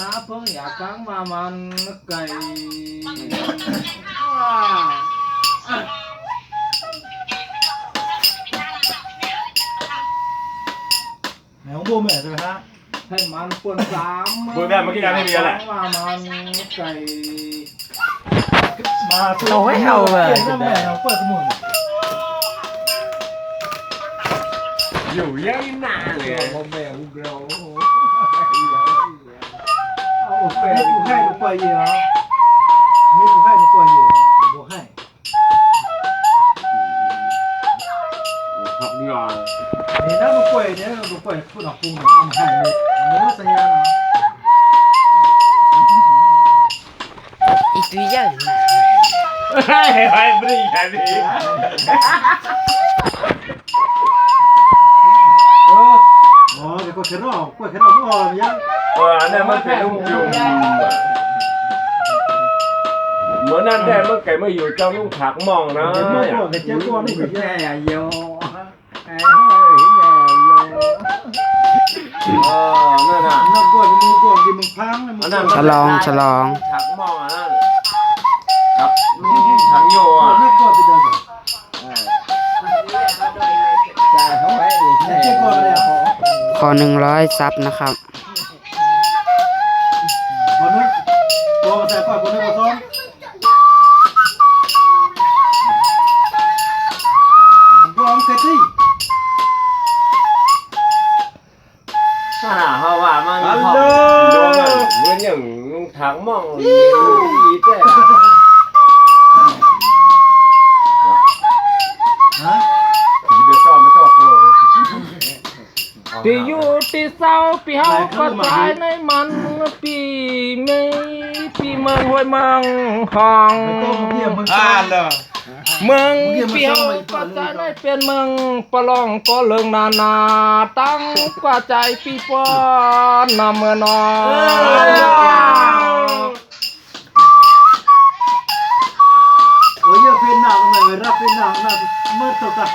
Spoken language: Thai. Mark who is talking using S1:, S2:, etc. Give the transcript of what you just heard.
S1: นะเพิ่งอยากฟังมามันไก่
S2: ไหนของบูมเนี่ยใช่ไหมฮะ
S1: ให้มันปวนสาม
S3: บุญแบบเมื่อกี้ยังไม่มีอะไร
S1: มามันไก่
S2: มา
S4: เอาไว้เอาเลย
S2: เปิดแม่เราเปิดสมุน
S3: อยู่ยังหนาเลย
S1: พ่อแม่อุกเรา
S2: เอา ไปให้กูให้กูปล่อยเหยื่อนี่กูให้กูปล่อยเหยื่อกูให้
S3: ขับงาน
S2: นี่นะกูปล่อยเนี่ยกูปล่อยพูดออกกูเนี่ยเอามาให้เลยอันนี้ว่าสัญญาณเหรอ
S4: อีกตัวใหญ่มาก
S3: เฮ้ยเฮ้ยไม่ได้แค่นี้
S2: เอออ๋อเดี๋ยวกูแค่ร อบกูแค่รอบไม่ออกเลยยัง
S3: เอออันนั้นมันเป็นลูกจุ่มเหมือนนั่นแต่เมื่อไก่มาอยู่เจ้าลุงผักมองนะ
S2: เดี๋ยวเมื่อก่อนเดี๋ยวเจ้าตัวนี่
S1: แย่โยไอ้แย่โย
S3: เออนั่นน่ะ
S2: นักก่อนมึงก่อนกินมึงพังเลยมึง
S3: อันนั้น
S4: ฉลองฉลอง
S3: ผักมองอันนั้นครับลุงถังโยอะ
S2: นักก่อนไปเดิน
S1: จ่ายเขาไว้
S2: เดี๋ยวเจ้าก่อนเลยอะ
S4: ขอหนึ่งร้อยซับนะครับ
S3: ว่ามัน
S1: ฮัลโหล
S3: โดนมันเหมือนอย่างลุงถังมองดีแต่
S2: ฮะ
S3: ผีไปซ่อนไม่ซ่อนโคเลย
S1: ที่อยู่ที่เศร้าปีเฮาก็ตายในมันปีไม่ปีเมืองห้วยเมืองห้อง
S2: ไม่ต้องเกี่ยวมึง
S3: อ่าน เลย
S1: เมืองเปียวก็จะได้เป็นเมืองปลองก็เลิงนานา ตั้งกว่าใจปีปอนนำเมื่อนอน
S2: โอ้ยเพนหนักทำไมรับเพนหนักหนักเมื่อตกอะ